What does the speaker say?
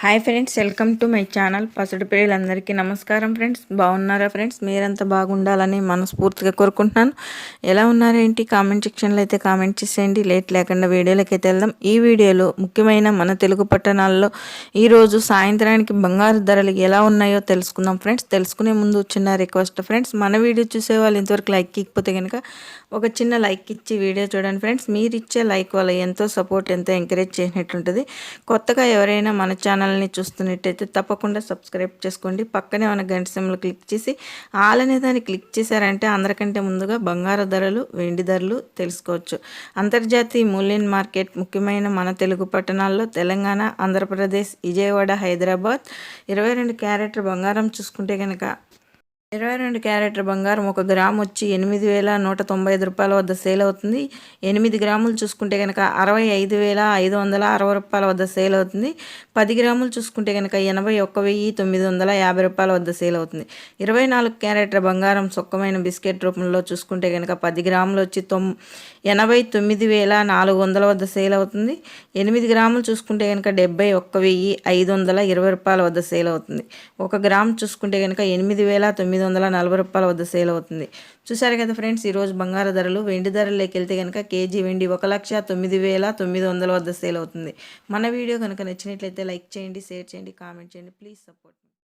Hi friends welcome to my channel పసుడు పిల్లలందరికీ నమస్కారం friends బాగున్నారా ఫ్రెండ్స్ మీరంతా బాగుండాలని మనస్ఫూర్తిగా కోరుకుంటున్నాను. ఎలా ఉన్నారేంటి కామెంట్ సెక్షన్లో అయితే కామెంట్ చేసేయండి. లేట్ లేకుండా వీడియోలోకి అయితే వెళ్దాం. ఈ వీడియోలో ముఖ్యమైన మన తెలుగు పట్టణాల్లో ఈరోజు సాయంత్రానికి బంగారు ధరలు ఎలా ఉన్నాయో తెలుసుకుందాం ఫ్రెండ్స్ తెలుసుకునే ముందు చిన్న రిక్వెస్ట్ ఫ్రెండ్స్ మన వీడియో చూసే వాళ్ళు ఇంతవరకు లైక్ ఇకపోతే కనుక ఒక చిన్న లైక్ ఇచ్చి వీడియో చూడండి ఫ్రెండ్స్ మీరు ఇచ్చే లైక్ వల్ల ఎంతో సపోర్ట్ ఎంతో ఎంకరేజ్ చేసినట్టుంటుంది కొత్తగా ఎవరైనా మన ఛానల్ ఛానల్ని చూస్తున్నట్టయితే తప్పకుండా సబ్స్క్రైబ్ చేసుకోండి. పక్కనే ఉన్న గంట సింబల్ క్లిక్ చేసి ఆల్ అనే దాన్ని క్లిక్ చేశారంటే అందరికంటే ముందుగా బంగారు ధరలు వెండి ధరలు తెలుసుకోవచ్చు. అంతర్జాతీయ మూల్యం మార్కెట్ ముఖ్యమైన మన తెలుగు పట్టణాల్లో తెలంగాణ ఆంధ్రప్రదేశ్ విజయవాడ హైదరాబాద్. ఇరవై రెండు క్యారెట్ బంగారం చూసుకుంటే కనుక ఇరవై రెండు క్యారెట్ల బంగారం ఒక గ్రామ్ వచ్చి ఎనిమిది వేల నూట తొంభై ఐదు రూపాయల వద్ద సేల్ అవుతుంది. ఎనిమిది గ్రాములు చూసుకుంటే కనుక అరవై ఐదు వేల ఐదు వందల అరవై రూపాయల వద్ద సేల్ అవుతుంది. పది గ్రాములు చూసుకుంటే కనుక ఎనభై ఒక్క వెయ్యి తొమ్మిది వందల యాభై రూపాయల వద్ద సేల్ అవుతుంది. ఇరవై నాలుగు క్యారెట్ల బంగారం సుక్కమైన బిస్కెట్ రూపంలో చూసుకుంటే కనుక పది గ్రాములు వచ్చి తొమ్ ఎనభై తొమ్మిది వేల నాలుగు వందల వద్ద సేల్ అవుతుంది. ఎనిమిది గ్రాములు చూసుకుంటే కనుక డెబ్బై ఒక్క వెయ్యి ఐదు వందల ఇరవై రూపాయల వద్ద సేల్ అవుతుంది. ఒక గ్రామ్ చూసుకుంటే కనుక ఎనిమిది వేల తొమ్మిది తొమ్మిది వందల నలభై రూపాయల వద్ద సేల్ అవుతుంది. చూసారు కదా ఫ్రెండ్స్ ఈరోజు బంగారు ధరలు వెండి ధరలోకి వెళ్తే కనుక కేజీ వెండి ఒక లక్ష తొమ్మిది వేల తొమ్మిది వందల వద్ద సేల్ అవుతుంది. మన వీడియో కనుక నచ్చినట్లయితే లైక్ చేయండి షేర్ చేయండి కామెంట్ చేయండి. Please support